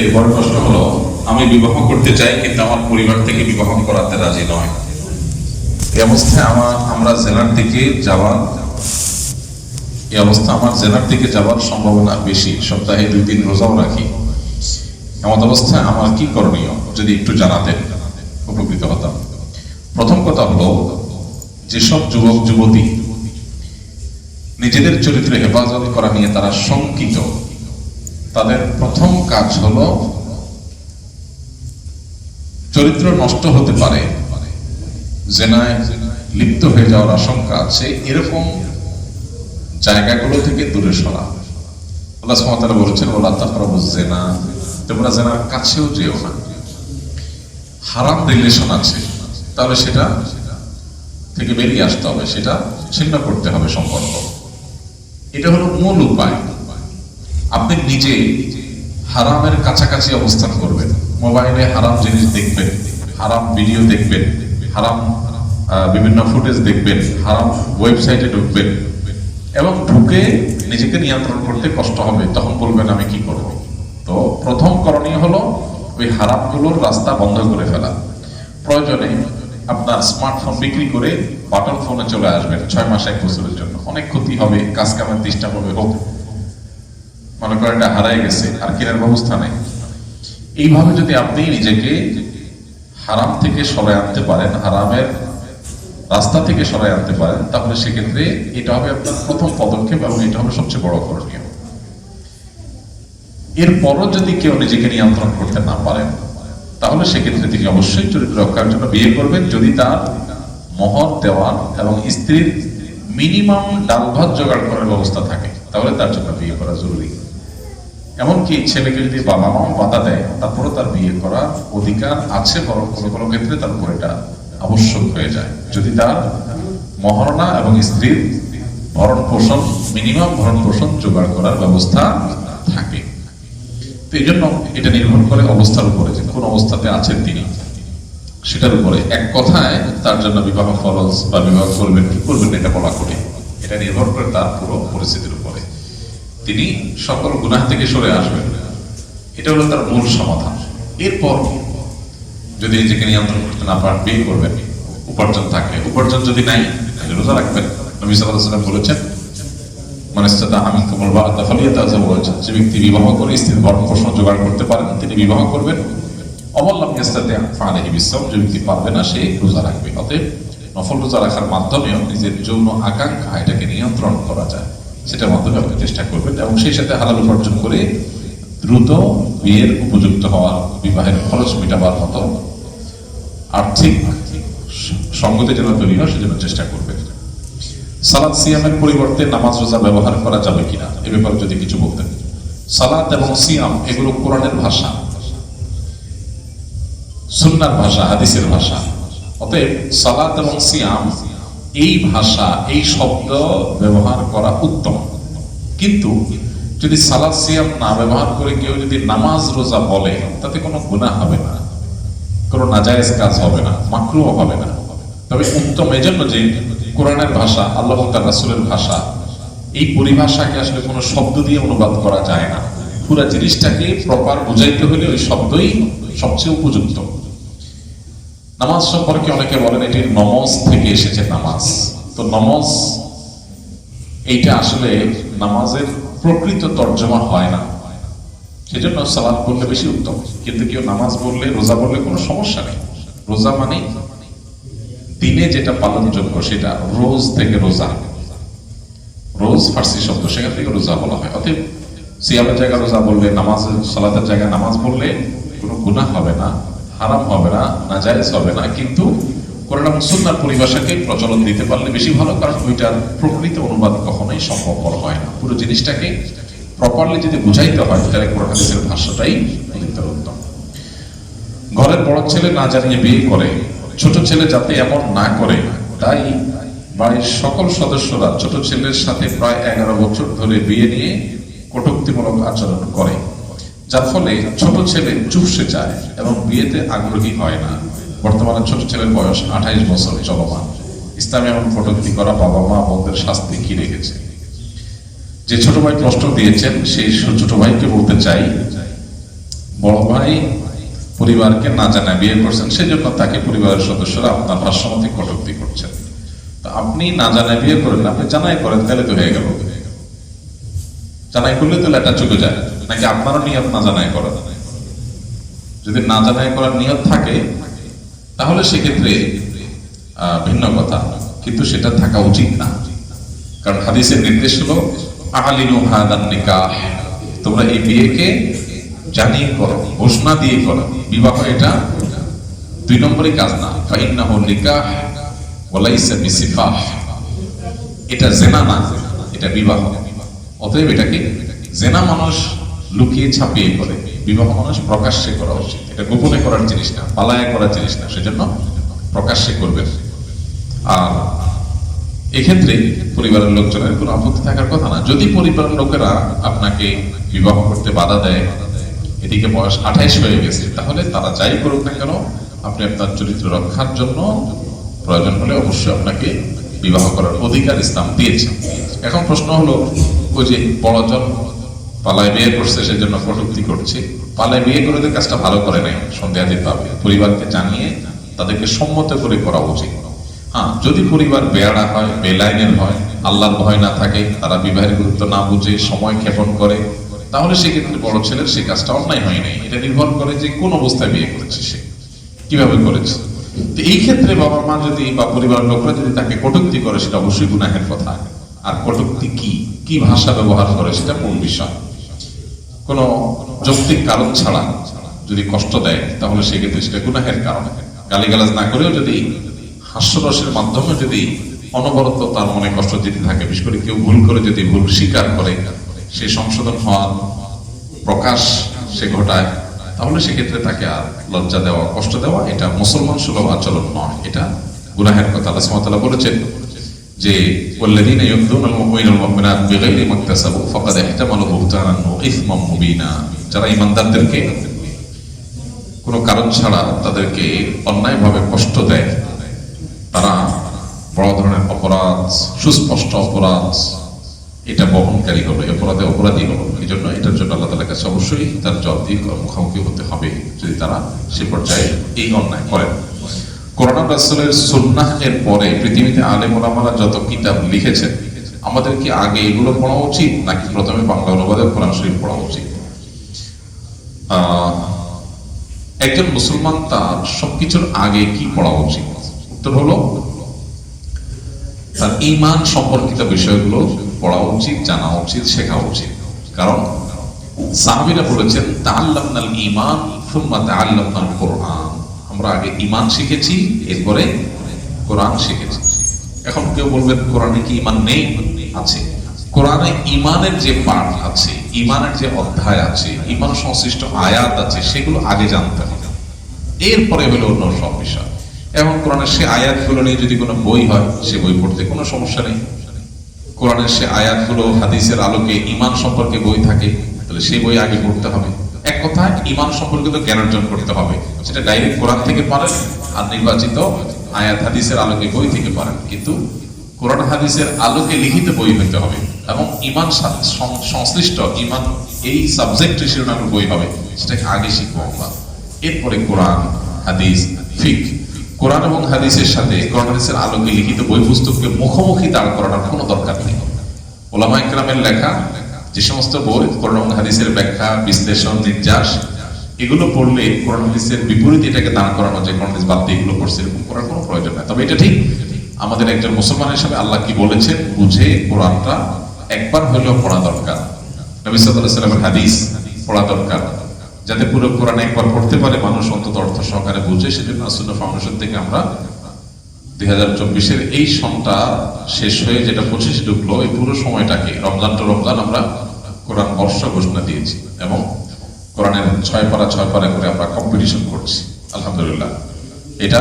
এই বড় প্রশ্ন হলো, আমি বিবাহ করতে চাই, কিন্তু আমার পরিবার থেকে বিবাহ করাতে রাজি নয়। এই অবস্থায় আমার, আমরা জেনার দিকে যাওয়ার এই অবস্থা আমার জেনার দিকে যাওয়ার সম্ভাবনা বেশি। সপ্তাহে দুই দিন রোজাও রাখি। এমন অবস্থায় আমার কি করণীয়, যদি একটু জানাতেন উপকৃত হতাম। প্রথম কথা হলো, যেসব যুবক, যুবতী, নিজেদের চরিত্রে হেফাজত করা নিয়ে তারা শঙ্কিত তাদের প্রথম কাজ হলো চরিত্র নষ্ট হতে পারে, জেনায় লিপ্ত হয়ে যাওয়ার আশঙ্কা আছে, এরকম জায়গাগুলো থেকে দূরে সরা। আল্লাহ সুবহানাহু বলেছেন ওলা তাকরাবু জেনা তোমরা জেনার কাছেও যেও না হারাম রিলেশন আছে তাহলে সেটা থেকে বেরিয়ে আসতে হবে সেটা ছিন্ন করতে হবে সম্পর্ক এটা হলো মূল উপায় আপনি নিজে হারামের কাছাকাছি অবস্থান করবেন। মোবাইলে হারাম জিনিস দেখবেন, হারাম ভিডিও দেখবেন, হারাম বিভিন্ন ফুটেজ দেখবেন, হারাম ওয়েবসাইটে ঢুকবেন এবং ঢুকে নিজেকে নিয়ন্ত্রণ করতে কষ্ট হবে, তখন বলবেন, আমি কি করব? তো প্রথম করণীয় হলো ওই হারামগুলোর রাস্তা বন্ধ করে ফেলা। প্রয়োজনে আপনার স্মার্টফোন বিক্রি করে বাটন ফোনে চলে আসবেন, ছয় মাস এক বছরের জন্য। অনেক ক্ষতি হবে, কাজ কামের ডিস্টার্ব হবে, হোক। মনে করেন এটা হারাই গেছে, আর কেনার ব্যবস্থা নেই। এইভাবে যদি আপনি নিজেকে হারাম থেকে সরাই আনতে পারেন, হারামের রাস্তা থেকে সরাই আনতে পারেন, তাহলে সেক্ষেত্রে এটা হবে আপনার প্রথম পদক্ষেপ এবং এটা হবে সবচেয়ে বড় করণীয়। এরপরও যদি কেউ নিজেকে নিয়ন্ত্রণ করতে না পারেন, তাহলে সেক্ষেত্রে তিনি অবশ্যই চরিত্র রক্ষার জন্য বিয়ে করবেন, যদি তার মহর দেওয়ার এবং স্ত্রীর মিনিমাম ডাল ভাত জোগাড় করার ব্যবস্থা থাকে, তাহলে তার জন্য বিয়ে করা জরুরি। এমনকি ছেলেকে যদি বাবা মাও বাধা দেয় তারপরে তার বিয়ে করার অধিকার আছে বরং কোনো কোনো ক্ষেত্রে তার উপর এটা আবশ্যক হয়ে যায়। যদি তার মহারণা এবং স্ত্রীর ভরণ পোষণ মিনিমাম ভরণ পোষণ জোগাড় করার ব্যবস্থা থাকে। তো এই জন্য এটা নির্ভর করে অবস্থার উপরে যে কোন অবস্থাতে আছেন তিনি। সেটার উপরে এক কথায় তার জন্য বিবাহ ফরজ বা বিবাহ করবেন, কি করবেন এটা বলা করে এটা নির্ভর করে তার পুরো পরিস্থিতির উপরে। তিনি সকল গুনাহ থেকে সরে আসবেন। এটা হলো তার মূল সমাধান। এরপর যদি নিজেকে নিয়ন্ত্রণ করতে না পারেন, বিয়ে করবেন, উপার্জন থাকলে উপার্জন যদি নাই, তাহলে রোজা রাখবেন। নবী ওয়াসাল্লাম বলেছেন মানিস্তাদা আমিন কুমল বা বলেছেন যে ব্যক্তি বিবাহ করে স্ত্রীর ভরণ পোষণ জোগাড় করতে পারেন, তিনি বিবাহ করবেন। অবল্লাম ইয়াস্তাতে ফালাহি বিশ্বম যে ব্যক্তি পারবে না, সে রোজা রাখবে। অতএব নফল রোজা রাখার মাধ্যমেও নিজের যৌন আকাঙ্ক্ষা এটাকে নিয়ন্ত্রণ করা যায়। সেটার মাধ্যমে আপনি চেষ্টা করবেন এবং সেই সাথে হালাল উপার্জন করে দ্রুত বিয়ের উপযুক্ত হওয়া বিবাহের খরচ মেটাবার মতো আর্থিক সঙ্গতি যেন তৈরি হয়, সেজন্য চেষ্টা করবেন। সালাদ সিয়ামের পরিবর্তে নামাজ রোজা ব্যবহার করা যাবে কিনা, এ ব্যাপারে যদি কিছু বলতেন। সালাদ এবং সিয়াম, এগুলো কোরআনের ভাষা। সুন্নার ভাষা, হাদিসের ভাষা। অতএব সালাদ এবং সিয়াম এই ভাষা, এই শব্দ ব্যবহার করা উত্তম। কিন্তু যদি সালাদ সিয়াম না ব্যবহার করে কেউ যদি নামাজ রোজা বলে, তাতে কোনো গুণা হবে না। কোনো নাজায়েজ কাজ হবে না মাকরুও হবে না। তবে উত্তম এজন্য যে কোরআনের ভাষা, আল্লাহ রাসুলের ভাষা, এই পরিভাষাকে আসলে কোনো শব্দ দিয়ে অনুবাদ করা যায় না। পুরো জিনিসটাকে প্রপার বুঝাইতে হলে ওই শব্দই সবচেয়ে উপযুক্ত। নামাজ সম্পর্কে অনেকে বলেন, এটি নমজ থেকে এসেছে নামাজ। তো নমজ, এইটা আসলে নামাজের প্রকৃত তর্জমা হয় না। সেজন্য সালাদ বললে বেশি উত্তম। কিন্তু কেউ নামাজ বললে রোজা বললে কোনো সমস্যা নেই। রোজা মানে দিনে যেটা পালনযোগ্য, সেটা রোজ থেকে রোজা। রোজ ফার্সি শব্দ, সেখান থেকে রোজা বলা হয়। অতএব সিয়ামের জায়গায় রোজা বললে, নামাজ, সালাতের জায়গায় নামাজ বললে কোনো গুনাহ হবে না। হারাম হবে না নাজায়েজ হবে না, কিন্তু কোরআন সুন্নার পরিভাষাকে প্রচলন দিতে পারলে বেশি ভালো, কারণ ওইটার প্রকৃত অনুবাদ কখনোই সম্ভবপর হয় না। পুরো জিনিসটাকে প্রপারলি যদি বুঝাইতে হয়, তাহলে কোরআন ভাষাটাই অধিকতর উত্তম ঘরের বড় ছেলে না জানিয়ে বিয়ে করে, ছোট ছেলে যাতে এমন না করে, তাই বাড়ির সকল সদস্যরা ছোট ছেলের সাথে প্রায় এগারো বছর ধরে বিয়ে নিয়ে কটুক্তিমূলক আচরণ করে। যার ফলে ছোট ছেলে চুপসে যায় এবং বিয়েতে আগ্রহী হয় না। বর্তমানে ছোট ছেলের বয়স আঠাইশ বছর চলমান। ইসলামে এমন কটুক্তি করা বাবা মা বোনদের শাস্তি কি রেখেছে? যে ছোট ভাই প্রশ্ন দিয়েছেন সেই ছোট ভাইকে বলতে চাই, বড় ভাই পরিবারকে না জানায় বিয়ে করছেন সেজন্য তাকে পরিবারের সদস্যরা আপনার ভাষ্যমতি কটূক্তি করছেন। তা আপনি না জানায় বিয়ে করেন, আপনি জানাই করেন, তাহলে তো হয়ে গেল। জানাই করলে তো লেটা চলে যায়। নাকি আপনারও নিয়ত না জানাই করেন যদি না জানাই করার নিয়ত থাকে, তাহলে সেক্ষেত্রে ভিন্ন কথা। কিন্তু সেটা থাকা উচিত না। কারণ হাদিসের নির্দেশ হলো, আহালিনু তোমরা এই বিয়েকে জানিয়ে করো, ঘোষণা দিয়ে করো। বিবাহ এটা দুই নম্বরই কাজ না। ফাইন্নাহু এটা জেনা না, এটা বিবাহ। অতএব এটাকে জেনা মানুষ লুকিয়ে ছাপিয়ে করে। বিবাহ মানুষ প্রকাশ্যে করা উচিত। এটা গোপনে করার জিনিস না, পালায় করার জিনিস না, সেজন্য প্রকাশ্যে করবেন আর এক্ষেত্রে পরিবারের লোকজনের কোনো আপত্তি থাকার কথা না। যদি পরিবারের লোকেরা আপনাকে বিবাহ করতে বাধা দেয়, এদিকে বয়স আঠাইশ হয়ে গেছে, তাহলে তারা যাই করুক না কেন, আপনি আপনার চরিত্র রক্ষার জন্য প্রয়োজন হলে অবশ্যই আপনাকে বিবাহ করার অধিকার ইসলাম দিয়েছে। এখন প্রশ্ন হলো, ওই যে বড়জন পালায় বিয়ে করছে সেজন্য কটুক্তি করছে। পালায় বিয়ে করে কাজটা ভালো করে নাই, সন্দেহাতীত পাবে পরিবারকে জানিয়ে তাদেরকে সম্মত করে করা উচিত। হ্যাঁ যদি পরিবার বেয়ারা হয়, বেলাইনের হয়, আল্লাহর ভয় না থাকে, তারা বিবাহের গুরুত্ব না বুঝে সময় ক্ষেপণ করে, তাহলে সেক্ষেত্রে বড় ছেলের সেই কাজটা অন্যায় হয় নাই। এটা নির্ভর করে যে কোন অবস্থায় বিয়ে করেছে সে। কীভাবে করেছে? তো এই ক্ষেত্রে বাবা মা যদি বা পরিবার লোকরা যদি তাকে কটুক্তি করে, সেটা অবশ্যই গুনাহের কথা। আর কটুক্তি কি? কি ভাষা ব্যবহার করে, সেটা কোন বিষয়। কোনো যৌক্তিক কারণ ছাড়া যদি কষ্ট দেয়, তাহলে সেক্ষেত্রে সেটা গুনাহের কারণ। গালিগালাজ না করেও যদি, হাস্যরসের মাধ্যমে যদি অনবরত তার মনে কষ্ট দিতে থাকে, বিশেষ করে কেউ ভুল করে যদি ভুল স্বীকার করে, সে সংশোধন হওয়ার প্রকাশ সে ঘটায়, তাহলে সেক্ষেত্রে তাকে আর লজ্জা দেওয়া, কষ্ট দেওয়া, এটা মুসলমান সুলভ আচরণ নয়। এটা গুনাহের কথা আল্লাহ বলেছেন। যে والذين يؤذون المؤمنين والمؤمنات بغير ما اكتسبوا فقد احتملوا بهتانا واثما مبينا যারা ইমানদারদেরকে কোনো কারণ ছাড়া তাদেরকে অন্যায়ভাবে কষ্ট দেয় তারা বড় ধরনের অপরাধ সুস্পষ্ট অপরাধ এটা বহনকারী হলো এই অপরাধে অপরাধী হলো এই জন্য এটার জন্য আল্লাহ তালার কাছে অবশ্যই তার জবাবদিহি মুখোমুখি হতে হবে যদি তারা সে পর্যায়ে এই অন্যায় করেন করোনা রাসুলের সুন্নাহ এর পরে পৃথিবীতে আলেম ওলামারা যত কিতাব লিখেছেন আমাদের কি আগে এগুলো পড়া উচিত, নাকি প্রথমে বাংলা অনুবাদে কোরআন শরীফ পড়া উচিত? একজন মুসলমান তার সবকিছুর আগে কি পড়া উচিত? উত্তর হলো, তার ইমান সম্পর্কিত বিষয়গুলো পড়া উচিত, জানা উচিত, শেখা উচিত। কারণ সাহাবিরা বলেছেন, তাআল্লামনাল ঈমান সুম্মা তাআল্লামনাল কোরআন। আমরা আগে ইমান শিখেছি, এরপরে কোরআন শিখেছি। এখন কেউ বলবেন কোরআনে কি ঈমান নেই? আছে। কোরআনে ঈমানের যে পাঠ আছে, ঈমানের যে অধ্যায় আছে, ঈমান সংশ্লিষ্ট আয়াত আছে, সেগুলো আগে জানতে হবে। এরপরে হলো অন্য সব বিষয়। এবং কোরআনের সে আয়াতগুলো নিয়ে যদি কোনো বই হয়, সে বই পড়তে কোনো সমস্যা নেই। কোরআনের সে আয়াতগুলো, হাদিসের আলোকে ইমান সম্পর্কে বই থাকে, তাহলে সেই বই আগে পড়তে হবে। কথা ইমান সম্পর্কিত জ্ঞান অর্জন করতে হবে। সেটা ডাইরেক্ট কোরআন থেকে পারেন আর নির্বাচিত আয়াত হাদিসের আলোকে, বই থেকে পারেন কিন্তু কোরআন হাদিসের আলোকে লিখিত বই হইতে হবে। এবং ইমান সংশ্লিষ্ট ইমান এই সাবজেক্ট শিরোনামের বই হবে। সেটাকে আগে শিখব আমরা। এরপরে কোরআন, হাদিস, ফিক। কোরআন এবং হাদিসের সাথে কোরআন হাদিসের আলোকে লিখিত বই পুস্তককে মুখোমুখি দাঁড় করানোর কোনো দরকার নেই। ওলামা ইকরামের লেখা যে সমস্ত বই কোরআন হাদিসের ব্যাখ্যা, বিশ্লেষণ নির্যাস এগুলো পড়লে কোরআন হাদিসের বিপরীত এটাকে দান করানো যে কোরআন হাদিস বাদ দিয়ে এগুলো পড়ছে, এরকম করার কোনো প্রয়োজন নাই। তবে এটা ঠিক, আমাদের একজন মুসলমান হিসাবে আল্লাহ কি বলেছেন? বুঝে কোরআনটা একবার হলেও পড়া দরকার। নবী আলাইহি সাল্লামের হাদিস পড়া দরকার। যাতে পুরো কোরআন একবার পড়তে পারে, মানুষ অন্তত অর্থ সহকারে বুঝে, সেজন্য আসুন্না ফাউন্ডেশন থেকে আমরা দুই হাজার চব্বিশের এই সনটা শেষ হয়ে যেটা পঁচিশ ঢুকলো, এই পুরো সময়টাকে, রমজান টু রমজান আমরা কোরআন বর্ষ ঘোষণা দিয়েছি এবং কোরআনের ছয় পারা ছয় পারা করে আমরা কম্পিটিশন করছি, আলহামদুলিল্লাহ। এটা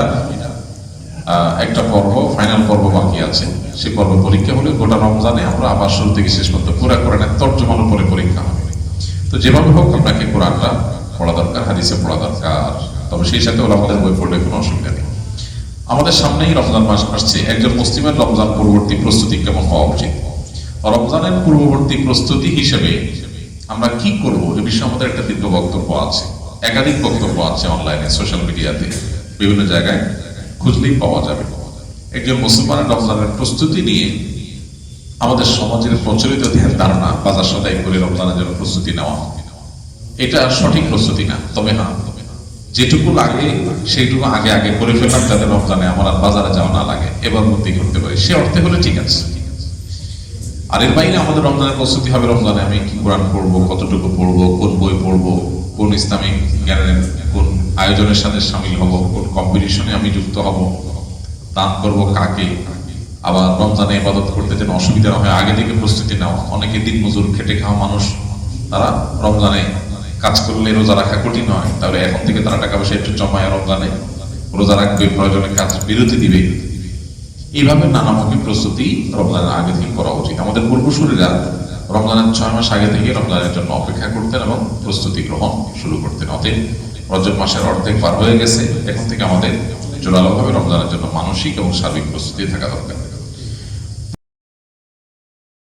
একটা পর্ব ফাইনাল পর্ব বাকি আছে। সেই পর্ব পরীক্ষা হলে গোটা রমজানে আমরা আবার শুরু থেকে শেষ পর্যন্ত পুরো কোরআনের তর্জমার উপরে পরীক্ষা হবে। তো যেভাবে হোক, আপনাকে কোরআনটা পড়া দরকার, হাদিসে পড়া দরকার। তবে সেই সাথে ওরা আমাদের বই পড়লে কোনো অসুবিধা নেই। আমাদের সামনেই রমজান মাস আসছে। একজন মুসলিমের রমজান পূর্ববর্তী প্রস্তুতি কেমন হওয়া উচিত? রমজানের পূর্ববর্তী প্রস্তুতি হিসেবে আমরা কি করব এ বিষয়ে আমাদের একটা দীর্ঘ বক্তব্য আছে। একাধিক বক্তব্য আছে অনলাইনে, সোশ্যাল মিডিয়াতে। বিভিন্ন জায়গায় খুঁজলেই পাওয়া যাবে। একজন মুসলমানের রমজানের প্রস্তুতি নিয়ে আমাদের সমাজের প্রচলিত ধ্যান ধারণা বাজার সদাই করে রমজানের জন্য প্রস্তুতি নেওয়া। এটা সঠিক প্রস্তুতি না। তবে হ্যাঁ যেটুকু লাগে, সেইটুকু আগে আগে করে ফেললাম যাতে রমজানে আমার আর বাজারে যাওয়া না লাগে, এবার মধ্যে করতে পারি। সে অর্থে হলে ঠিক আছে। আর এর বাইরে আমাদের রমজানের প্রস্তুতি হবে, রমজানে আমি কি কোরআন পড়ব, কতটুকু পড়ব, কোন বই পড়ব, কোন ইসলামিক জ্ঞানের, কোন আয়োজনের সাথে সামিল হব, কোন কম্পিটিশনে আমি যুক্ত হব, দান করব কাকে, আবার রমজানে ইবাদত করতে যেন অসুবিধা না হয়, আগে থেকে প্রস্তুতি নেওয়া অনেকে দিন মজুর খেটে খাওয়া মানুষ, তারা রমজানে কাজ করলে রোজা রাখা কঠিন হয়। তাহলে এখন থেকে তারা টাকা পয়সা একটু জমায় রমজানে রোজা রাখবে, প্রয়োজনে কাজ বিরতি দিবে। এইভাবে নানামুখী প্রস্তুতি রমজানের আগে থেকে করা উচিত। আমাদের পূর্বসূরীরা রমজানের ছয় মাস আগে থেকে রমজানের জন্য অপেক্ষা করতেন এবং প্রস্তুতি গ্রহণ শুরু করতেন। অতএব রজব মাসের অর্ধেক পার হয়ে গেছে। এখন থেকে আমাদের জোরালোভাবে রমজানের জন্য মানসিক এবং সার্বিক প্রস্তুতি থাকা দরকার।